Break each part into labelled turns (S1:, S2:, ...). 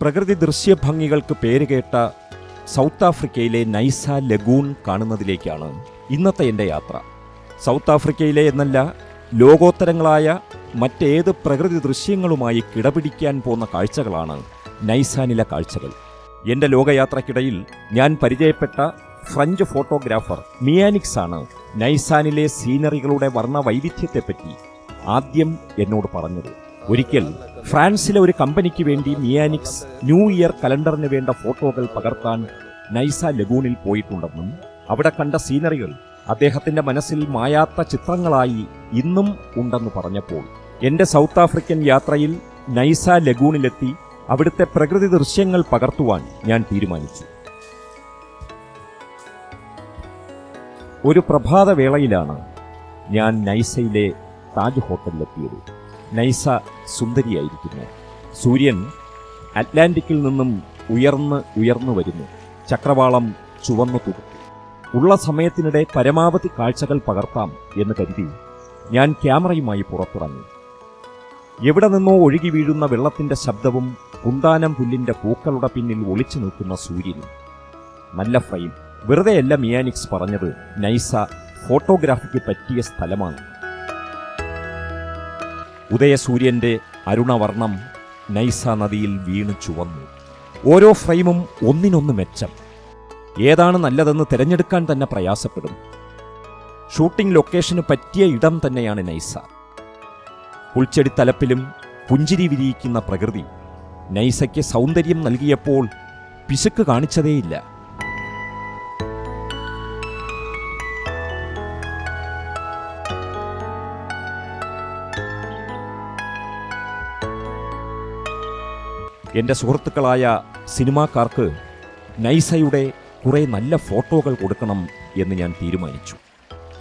S1: പ്രകൃതി ദൃശ്യഭംഗികൾക്ക് പേരുകേട്ട സൗത്ത് ആഫ്രിക്കയിലെ നൈസ ലഗൂൺ കാണുന്നതിലേക്കാണ് ഇന്നത്തെ എന്റെ യാത്ര. സൗത്ത് ആഫ്രിക്കയിലെ എന്നല്ല ലോകോത്തരങ്ങളായ മറ്റേത് പ്രകൃതി ദൃശ്യങ്ങളുമായി കിടപിടിക്കാൻ പോകുന്ന കാഴ്ചകളാണ് നൈസാനിലെ കാഴ്ചകൾ. എന്റെ ലോകയാത്രയ്ക്കിടയിൽ ഞാൻ പരിചയപ്പെട്ട ഫ്രഞ്ച് ഫോട്ടോഗ്രാഫർ മിയാനിക്സ് ആണ് നൈസാനിലെ സീനറികളുടെ വർണ വൈവിധ്യത്തെപ്പറ്റി ആദ്യം എന്നോട് പറഞ്ഞത്. ഒരിക്കൽ ഫ്രാൻസിലെ ഒരു കമ്പനിക്ക് വേണ്ടി മിയാനിക്സ് ന്യൂ ഇയർ കലണ്ടറിന് വേണ്ട ഫോട്ടോകൾ പകർത്താൻ നൈസ ലഗൂണിൽ പോയിട്ടുണ്ടെന്നും അവിടെ കണ്ട സീനറികൾ അദ്ദേഹത്തിന്റെ മനസ്സിൽ മായാത്ത ചിത്രങ്ങളായി ഇന്നും ഉണ്ടെന്ന് പറഞ്ഞപ്പോൾ എന്റെ സൗത്ത് ആഫ്രിക്കൻ യാത്രയിൽ നൈസ ലഗൂണിലെത്തി അവിടുത്തെ പ്രകൃതി ദൃശ്യങ്ങൾ പകർത്തുവാൻ ഞാൻ തീരുമാനിച്ചു. ഒരു പ്രഭാതവേളയിലാണ് ഞാൻ നൈസയിലെ താജ് ഹോട്ടലിലെത്തിയത്. നൈസ സുന്ദരിയായിരിക്കുന്നു. സൂര്യൻ അറ്റ്ലാന്റിക്കിൽ നിന്നും ഉയർന്ന് ഉയർന്നു വരുന്നു. ചക്രവാളം ചുവന്നു തുടുത്തു ഉള്ള സമയത്തിനിടെ പരമാവധി കാഴ്ചകൾ പകർത്താം എന്ന് കരുതി ഞാൻ ക്യാമറയുമായി പുറത്തിറങ്ങി. എവിടെ നിന്നോ ഒഴുകി വീഴുന്ന വെള്ളത്തിന്റെ ശബ്ദവും കുന്താനം പുല്ലിന്റെ പൂക്കളുടെ പിന്നിൽ ഒളിച്ചു നിൽക്കുന്ന സൂര്യനും നല്ല ഫ്രെയിം. വെറുതെയല്ല മിയാനിക്സ് പറഞ്ഞത് നൈസ ഫോട്ടോഗ്രാഫിക്ക് പറ്റിയ സ്ഥലമാണ്. ഉദയസൂര്യന്റെ അരുണവർണം നൈസ നദിയിൽ വീണ് ചുവന്നു. ഓരോ ഫ്രെയിമും ഒന്നിനൊന്ന് മെച്ചം. ഏതാണ് നല്ലതെന്ന് തിരഞ്ഞെടുക്കാൻ തന്നെ പ്രയാസപ്പെടും. ഷൂട്ടിംഗ് ലൊക്കേഷന് പറ്റിയ ഇടം തന്നെയാണ് നൈസ. പുൽച്ചെടിത്തലപ്പിലും പുഞ്ചിരി വിരിയിക്കുന്ന പ്രകൃതി നൈസയ്ക്ക് സൗന്ദര്യം നൽകിയപ്പോൾ പിശുക്ക് കാണിച്ചതേയില്ല. എന്റെ സുഹൃത്തുക്കളായ സിനിമാക്കാർക്ക് നൈസയുടെ കുറേ നല്ല ഫോട്ടോകൾ കൊടുക്കണം എന്ന് ഞാൻ തീരുമാനിച്ചു.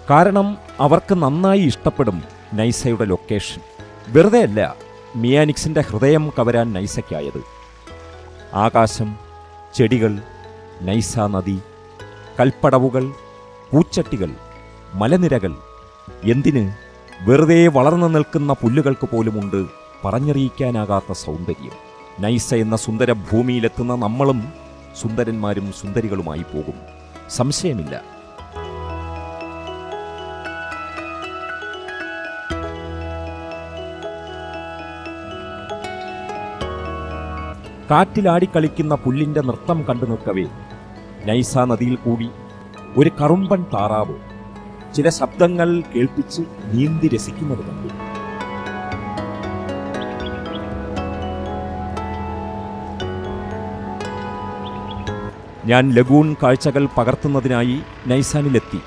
S1: കാരണം അവർക്ക് നന്നായി ഇഷ്ടപ്പെടും നൈസയുടെ ലൊക്കേഷൻ. വെറുതെ അല്ല മിയാനിക്സിന്റെ ഹൃദയം കവരാൻ നൈസയ്ക്കായത്. ആകാശം ചെടികൾ നൈസ നദി കൽപ്പടവുകൾ പൂച്ചട്ടികൾ മലനിരകൾ എന്തിന് വെറുതെ വളർന്നു നിൽക്കുന്ന പുല്ലുകൾക്ക് പോലുമുണ്ട് പറഞ്ഞറിയിക്കാനാകാത്ത സൗന്ദര്യം. നൈസ എന്ന സുന്ദര ഭൂമിയിലെത്തുന്ന നമ്മളും സുന്ദരന്മാരും സുന്ദരികളുമായി പോകും. സംശയമില്ല. കാറ്റിലാടിക്കളിക്കുന്ന പുല്ലിന്റെ നൃത്തം കണ്ടു നിൽക്കവേ. നൈസ നദിയിൽ കൂടി ഒരു കറുമ്പൻ താറാവ് ചില ശബ്ദങ്ങൾ കേൾപ്പിച്ച് നീന്തി രസിക്കുന്നത് കണ്ടു. ഞാൻ ലഗൂൺ കാഴ്ചകൾ പകർത്തുന്നതിനായി നൈസാനിലെത്തി.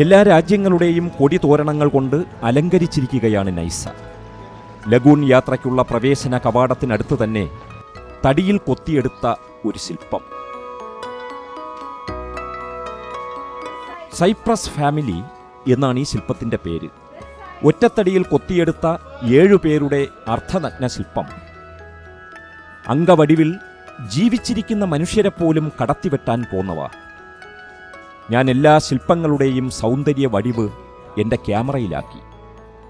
S1: എല്ലാ രാജ്യങ്ങളുടെയും കൊടി തോരണങ്ങൾ കൊണ്ട് അലങ്കരിച്ചിരിക്കുകയാണ് നൈസ. ലഗൂൺ യാത്രയ്ക്കുള്ള പ്രവേശന കവാടത്തിനടുത്ത് തന്നെ തടിയിൽ കൊത്തിയെടുത്ത ഒരു ശില്പം. സൈപ്രസ് ഫാമിലി എന്നാണ് ഈ ശില്പത്തിന്റെ പേര്. ഒറ്റത്തടിയിൽ കൊത്തിയെടുത്ത ഏഴുപേരുടെ അർദ്ധനഗ്ന ശില്പം. അംഗവടിവിൽ ജീവിച്ചിരിക്കുന്ന മനുഷ്യരെ പോലും കടത്തിവെട്ടാൻ പോന്നവ. ഞാൻ എല്ലാ ശില്പങ്ങളുടെയും സൗന്ദര്യ വടിവ് എന്റെ ക്യാമറയിലാക്കി.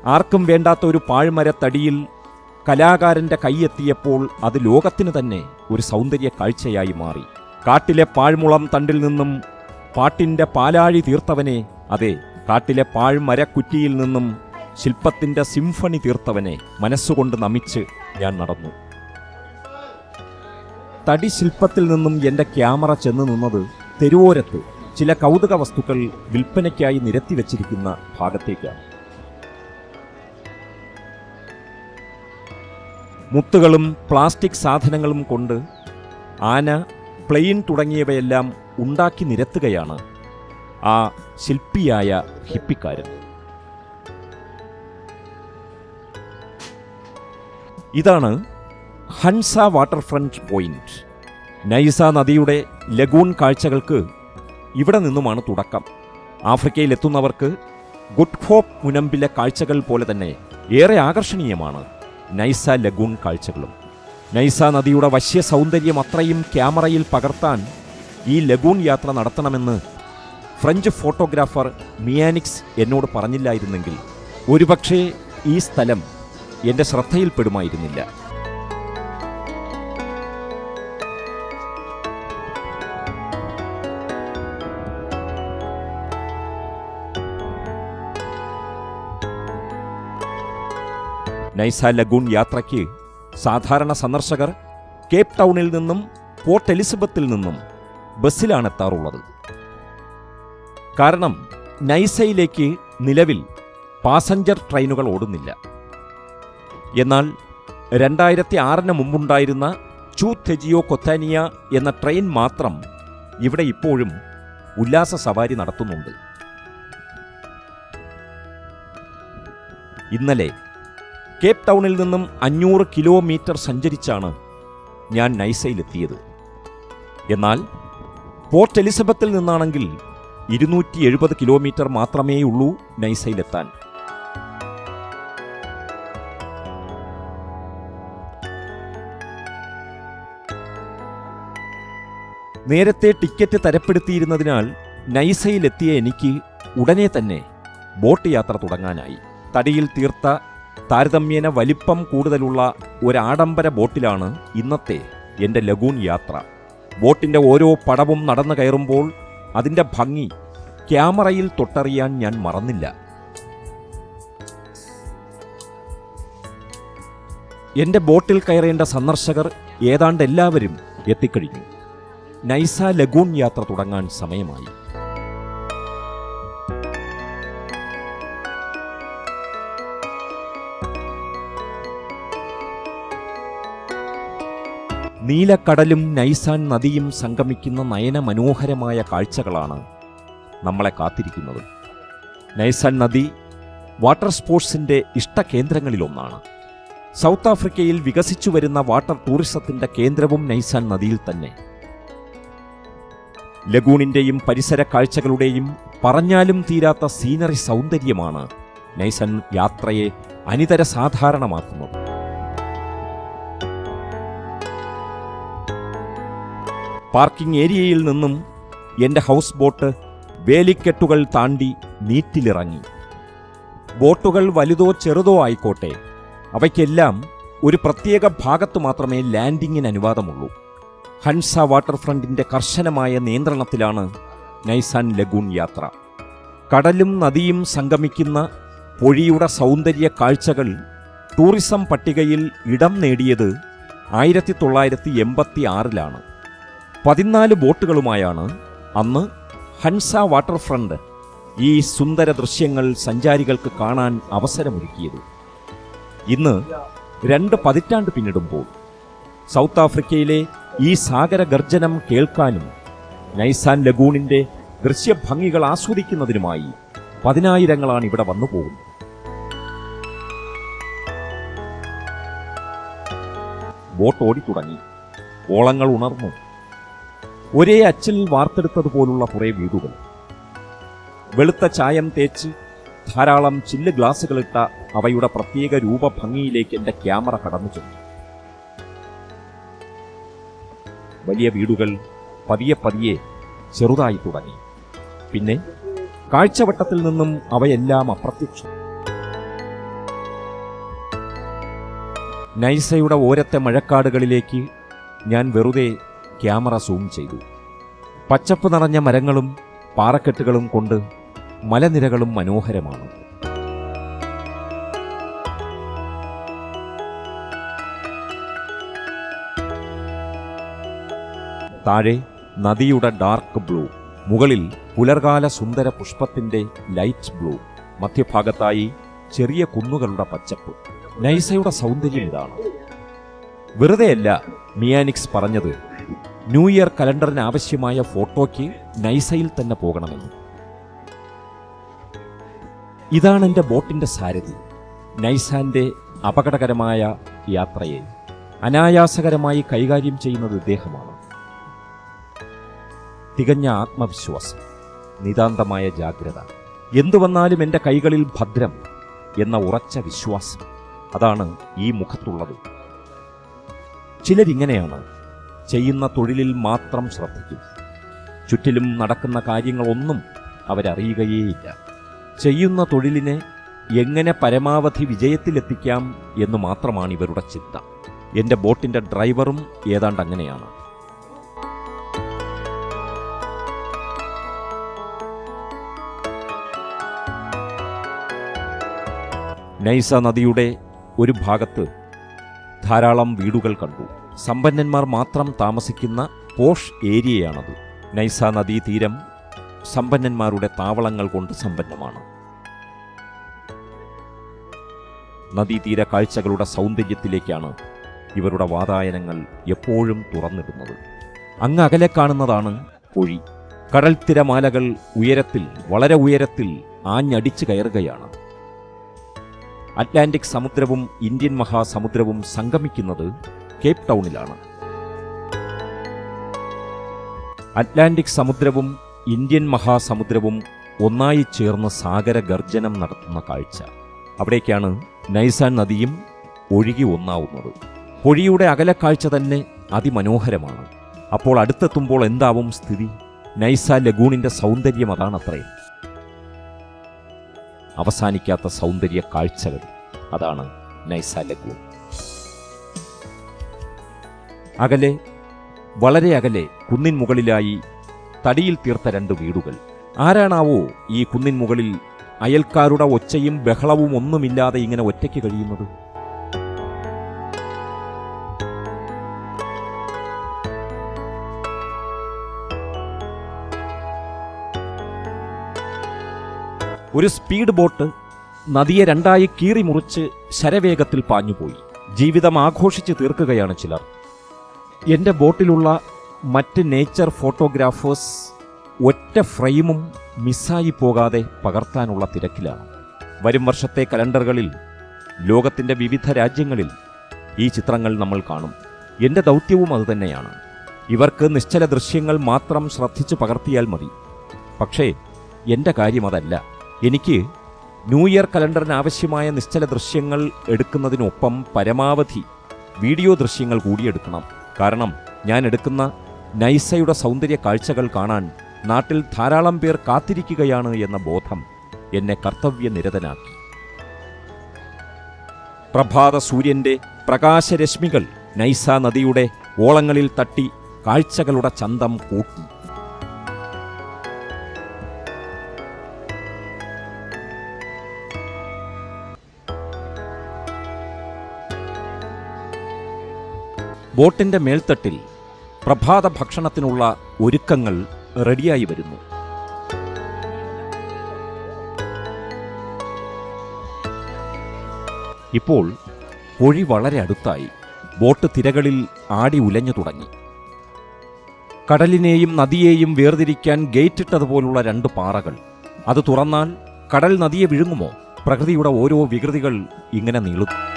S1: ആർക്കും വേണ്ടാത്ത ഒരു പാഴ്മരത്തടിയിൽ കലാകാരന്റെ കൈയെത്തിയപ്പോൾ അത് ലോകത്തിന് തന്നെ ഒരു സൗന്ദര്യ കാഴ്ചയായി മാറി. കാട്ടിലെ പാഴ്മുളം തണ്ടിൽ നിന്നും പാട്ടിന്റെ പാലാഴി തീർത്തവനെ അതെ കാട്ടിലെ പാഴ്മരക്കുറ്റിയിൽ നിന്നും ശില്പത്തിന്റെ സിംഫണി തീർത്തവനെ മനസ്സുകൊണ്ട് നമിച്ച് ഞാൻ നടന്നു. തടി ശില്പത്തിൽ നിന്നും എന്റെ ക്യാമറ ചെന്ന് നിന്നത് തെരുവോരത്ത് ചില കൗതുക വസ്തുക്കൾ വിൽപ്പനയ്ക്കായി നിരത്തി വച്ചിരിക്കുന്ന ഭാഗത്തേക്കാണ്. മുത്തുകളും പ്ലാസ്റ്റിക് സാധനങ്ങളും കൊണ്ട് ആന പ്ലെയിൻ തുടങ്ങിയവയെല്ലാം ഉണ്ടാക്കി നിരത്തുകയാണ് ആ ശില്പിയായ ഹിപ്പിക്കാരൻ. ഇതാണ് ഹൻസ വാട്ടർഫ്രണ്ട് പോയിന്റ്. നൈസ നദിയുടെ ലഗൂൺ കാഴ്ചകൾക്ക് ഇവിടെ നിന്നുമാണ് തുടക്കം. ആഫ്രിക്കയിലെത്തുന്നവർക്ക് ഗുഡ് ഹോപ്പ് മുനമ്പിലെ കാഴ്ചകൾ പോലെ തന്നെ ഏറെ ആകർഷണീയമാണ് നൈസ ലഗൂൺ കാഴ്ചകളും. നൈസ നദിയുടെ വശ്യ സൗന്ദര്യം അത്രയും ക്യാമറയിൽ പകർത്താൻ ഈ ലഗൂൺ യാത്ര നടത്തണമെന്ന് ഫ്രഞ്ച് ഫോട്ടോഗ്രാഫർ മിയാനിക്സ് എന്നോട് പറഞ്ഞില്ലായിരുന്നെങ്കിൽ ഒരുപക്ഷേ ഈ സ്ഥലം എന്റെ ശ്രദ്ധയിൽപ്പെടുമായിരുന്നില്ല. നൈസ ലഗൂൺ യാത്രയ്ക്ക് സാധാരണ സന്ദർശകർ കേപ്പ് ടൗണിൽ നിന്നും പോർട്ട് എലിസബത്തിൽ നിന്നും ബസ്സിലാണ് എത്താറുള്ളത് കാരണം നൈസയിലേക്ക് നിലവിൽ പാസഞ്ചർ ട്രെയിനുകൾ ഓടുന്നില്ല. എന്നാൽ രണ്ടായിരത്തി ആറിന് മുമ്പുണ്ടായിരുന്ന ചൂ തെജിയോ കൊത്താനിയ എന്ന ട്രെയിൻ മാത്രം ഇവിടെ ഇപ്പോഴും ഉല്ലാസ സവാരി നടത്തുന്നുണ്ട്. ഇന്നലെ കേപ്പ് ടൗണിൽ നിന്നും അഞ്ഞൂറ് കിലോമീറ്റർ സഞ്ചരിച്ചാണ് ഞാൻ നൈസയിലെത്തിയത്. എന്നാൽ പോർട്ട് എലിസബത്തിൽ നിന്നാണെങ്കിൽ ഇരുന്നൂറ്റി എഴുപത് കിലോമീറ്റർ മാത്രമേയുള്ളൂ നൈസയിലെത്താൻ. നേരത്തെ ടിക്കറ്റ് തരപ്പെടുത്തിയിരുന്നതിനാൽ നൈസയിലെത്തിയ എനിക്ക് ഉടനെ തന്നെ ബോട്ട് യാത്ര തുടങ്ങാനായി. തടിയിൽ തീർത്ത താരതമ്യേന വലിപ്പം കൂടുതലുള്ള ഒരാഡംബര ബോട്ടിലാണ് ഇന്നത്തെ എന്റെ ലഗൂൺ യാത്ര. ബോട്ടിന്റെ ഓരോ പടവും നടന്നു കയറുമ്പോൾ അതിന്റെ ഭംഗി ക്യാമറയിൽ തൊട്ടറിയാൻ ഞാൻ മറന്നില്ല. എന്റെ ബോട്ടിൽ കയറേണ്ട സന്ദർശകർ ഏതാണ്ട് എല്ലാവരും എത്തിക്കഴിഞ്ഞു. നൈസ ലഗൂൺ യാത്ര തുടങ്ങാൻ സമയമായി. നീലക്കടലും നൈസാൻ നദിയും സംഗമിക്കുന്ന നയനമനോഹരമായ കാഴ്ചകളാണ് നമ്മളെ കാത്തിരിക്കുന്നത്. നൈസാൻ നദി വാട്ടർ സ്പോർട്സിന്റെ ഇഷ്ടകേന്ദ്രങ്ങളിലൊന്നാണ്. സൗത്ത് ആഫ്രിക്കയിൽ വികസിച്ചു വരുന്ന വാട്ടർ ടൂറിസത്തിന്റെ കേന്ദ്രവും നൈസാൻ നദിയിൽ തന്നെ. ലഗൂണിന്റെയും പരിസര കാഴ്ചകളുടെയും പറഞ്ഞാലും തീരാത്ത സീനറി സൗന്ദര്യമാണ് നൈസൻ യാത്രയെ അനിതര സാധാരണമാക്കുന്നത്. പാർക്കിംഗ് ഏരിയയിൽ നിന്നും എന്റെ ഹൗസ് ബോട്ട് വേലിക്കെട്ടുകൾ താണ്ടി നീറ്റിലിറങ്ങി. ബോട്ടുകൾ വലുതോ ചെറുതോ ആയിക്കോട്ടെ അവയ്ക്കെല്ലാം ഒരു പ്രത്യേക ഭാഗത്തു മാത്രമേ ലാൻഡിങ്ങിന് അനുവാദമുള്ളൂ. ഹൻസ വാട്ടർ ഫ്രണ്ടിന്റെ കർശനമായ നിയന്ത്രണത്തിലാണ് നൈസാൻ ലഗൂൺ യാത്ര. കടലും നദിയും സംഗമിക്കുന്ന പൊഴിയുടെ സൗന്ദര്യ കാഴ്ചകൾ ടൂറിസം പട്ടികയിൽ ഇടം നേടിയത് ആയിരത്തി തൊള്ളായിരത്തി എൺപത്തി ആറിലാണ് പതിനാല് ബോട്ടുകളുമായാണ് അന്ന് ഹൻസ വാട്ടർ ഫ്രണ്ട് ഈ സുന്ദര ദൃശ്യങ്ങൾ സഞ്ചാരികൾക്ക് കാണാൻ അവസരമൊരുക്കിയത്. ഇന്ന് രണ്ട് പതിറ്റാണ്ട് പിന്നിടുമ്പോൾ സൗത്ത് ആഫ്രിക്കയിലെ ഈ സാഗര ഗർജനം കേൾക്കാനും നൈസാൻ ലഗൂണിന്റെ ദൃശ്യഭംഗികൾ ആസ്വദിക്കുന്നതിനുമായി പതിനായിരങ്ങളാണ് ഇവിടെ വന്നു പോകുന്നത്. ബോട്ട് ഓടിത്തുടങ്ങി. ഓളങ്ങൾ ഉണർന്നു. ഒരേ അച്ചിൽ വാർത്തെടുത്തതുപോലുള്ള കുറെ വീടുകൾ. വെളുത്ത ചായം തേച്ച് ധാരാളം ചില്ല് ഗ്ലാസുകളിട്ട അവയുടെ പ്രത്യേക രൂപഭംഗിയിലേക്ക് എന്റെ ക്യാമറ കടന്നു ചെന്നു. വലിയ വീടുകൾ പതിയെ പതിയെ ചെറുതായി തുടങ്ങി. പിന്നെ കാഴ്ചവട്ടത്തിൽ നിന്നും അവയെല്ലാം അപ്രത്യക്ഷം. നൈസയുടെ ഓരത്തെ മഴക്കാടുകളിലേക്ക് ഞാൻ വെറുതെ ക്യാമറ സൂം ചെയ്തു. പച്ചപ്പ് നിറഞ്ഞ മരങ്ങളും പാറക്കെട്ടുകളും കൊണ്ട് മലനിരകളും മനോഹരമാണ്. താഴെ നദിയുടെ ഡാർക്ക് ബ്ലൂ മുകളിൽ പുലർകാല സുന്ദര പുഷ്പത്തിന്റെ ലൈറ്റ് ബ്ലൂ മധ്യഭാഗത്തായി ചെറിയ കുന്നുകളുടെ പച്ചപ്പ്. നൈസയുടെ സൗന്ദര്യം ഇതാണ്. വെറുതെയല്ല മിയാനിക്സ് പറഞ്ഞത് ന്യൂ ഇയർ കലണ്ടറിന് ആവശ്യമായ ഫോട്ടോയ്ക്ക് നൈസയിൽ തന്നെ പോകണമെന്ന്. ഇതാണ് എന്റെ ബോട്ടിന്റെ സാരഥി നൈസാന്റെ അപകടകരമായ യാത്രയെ. അനായാസകരമായി കൈകാര്യം ചെയ്യുന്നത് ഇദ്ദേഹമാണ്. തികഞ്ഞ ആത്മവിശ്വാസം നിതാന്തമായ ജാഗ്രത എന്തു വന്നാലും എന്റെ കൈകളിൽ ഭദ്രം എന്ന ഉറച്ച വിശ്വാസം അതാണ് ഈ മുഖത്തുള്ളത്. ചിലരിങ്ങനെയാണ് ചെയ്യുന്ന തൊഴിലിൽ മാത്രം ശ്രദ്ധിക്കും. ചുറ്റിലും നടക്കുന്ന കാര്യങ്ങളൊന്നും അവരറിയുകയേയില്ല. ചെയ്യുന്ന തൊഴിലിനെ എങ്ങനെ പരമാവധി വിജയത്തിലെത്തിക്കാം എന്ന് മാത്രമാണ് ഇവരുടെ ചിന്ത. എന്റെ ബോട്ടിന്റെ ഡ്രൈവറും ഏതാണ്ട് അങ്ങനെയാണ്. നൈസ നദിയുടെ ഒരു ഭാഗത്ത് ധാരാളം വീടുകൾ കണ്ടു. സമ്പന്നന്മാർ മാത്രം താമസിക്കുന്ന പോഷ് ഏരിയയാണത്. നൈസ നദീതീരം സമ്പന്നന്മാരുടെ താവളങ്ങൾ കൊണ്ട് സമ്പന്നമാണ്. നദീതീര കാഴ്ചകളുടെ സൗന്ദര്യത്തിലേക്കാണ് ഇവരുടെ വാതായനങ്ങൾ എപ്പോഴും തുറന്നിടുന്നത്. അങ്ങ് അകലെ കാണുന്നതാണ് കുഴി. കടൽ തിരമാലകൾ ഉയരത്തിൽ വളരെ ഉയരത്തിൽ ആഞ്ഞടിച്ചു കയറുകയാണ്. അറ്റ്ലാന്റിക് സമുദ്രവും ഇന്ത്യൻ മഹാസമുദ്രവും സംഗമിക്കുന്നത് കേപ്പ് ടൗണിലാണ്. അറ്റ്ലാന്റിക് സമുദ്രവും ഇന്ത്യൻ മഹാസമുദ്രവും ഒന്നായി ചേർന്ന് സാഗര ഗർജനം നടത്തുന്ന കാഴ്ച. അവിടേക്കാണ് നൈസാൻ നദിയും ഒഴുകി ഒന്നാവുന്നത്. പൊഴിയുടെ അകലക്കാഴ്ച തന്നെ അതിമനോഹരമാണ്. അപ്പോൾ അടുത്തെത്തുമ്പോൾ എന്താവും സ്ഥിതി? നൈസ ലഗൂണിന്റെ സൗന്ദര്യം അതാണത്രേ. അവസാനിക്കാത്ത സൗന്ദര്യ കാഴ്ചകൾ അതാണ് നൈസ ലഗൂൺ. അകലെ വളരെ അകലെ കുന്നിൻ മുകളിലായി തടിയിൽ തീർത്ത രണ്ട് വീടുകൾ. ആരാണാവോ ഈ കുന്നിൻ മുകളിൽ അയൽക്കാരുടെ ഒച്ചയും ബഹളവും ഒന്നുമില്ലാതെ ഇങ്ങനെ ഒറ്റയ്ക്ക് കഴിയുന്നത്? ഒരു സ്പീഡ് ബോട്ട് നദിയെ രണ്ടായി കീറി മുറിച്ച് ശരവേഗത്തിൽ പാഞ്ഞുപോയി. ജീവിതം ആഘോഷിച്ച് തീർക്കുകയാണ് ചിലർ. എന്റെ ബോട്ടിലുള്ള മറ്റ് നേച്ചർ ഫോട്ടോഗ്രാഫേഴ്സ് ഒറ്റ ഫ്രെയിമും മിസ്സായി പോകാതെ പകർത്താനുള്ള തിരക്കിലാണ്. വരും വർഷത്തെ കലണ്ടറുകളിൽ ലോകത്തിന്റെ വിവിധ രാജ്യങ്ങളിൽ ഈ ചിത്രങ്ങൾ നമ്മൾ കാണും. എന്റെ ദൗത്യവും അതുതന്നെയാണ് ഇവർക്ക് നിശ്ചല ദൃശ്യങ്ങൾ മാത്രം ശ്രദ്ധിച്ച് പകർത്തിയാൽ മതി. പക്ഷേ എന്റെ കാര്യം അതല്ല. എനിക്ക് ന്യൂ ഇയർ കലണ്ടറിന് ആവശ്യമായ നിശ്ചല ദൃശ്യങ്ങൾ എടുക്കുന്നതിനൊപ്പം പരമാവധി വീഡിയോ ദൃശ്യങ്ങൾ കൂടി എടുക്കണം. കാരണം ഞാൻ എടുക്കുന്ന നൈസയുടെ സൗന്ദര്യ കാഴ്ചകൾ കാണാൻ നാട്ടിൽ ധാരാളം പേർ കാത്തിരിക്കുകയാണ് എന്ന ബോധം എന്നെ കർത്തവ്യനിരതനാക്കി. പ്രഭാത സൂര്യന്റെ പ്രകാശരശ്മികൾ നൈസ നദിയുടെ ഓളങ്ങളിൽ തട്ടി കാഴ്ചകളുടെ ചന്തം കൂട്ടി. ബോട്ടിന്റെ മേൽത്തട്ടിൽ പ്രഭാത ഭക്ഷണത്തിനുള്ള ഒരുക്കങ്ങൾ റെഡിയായി വരുന്നു. ഇപ്പോൾ പൊഴി വളരെ അടുത്തായി. ബോട്ട് തിരകളിൽ ആടി ഉലഞ്ഞു തുടങ്ങി. കടലിനെയും നദിയെയും വേർതിരിക്കാൻ ഗേറ്റിട്ടതുപോലുള്ള രണ്ട് പാറകൾ. അത് തുറന്നാൽ കടൽ നദിയെ വിഴുങ്ങുമോ? പ്രകൃതിയുടെ ഓരോ വികൃതികൾ ഇങ്ങനെ നീളും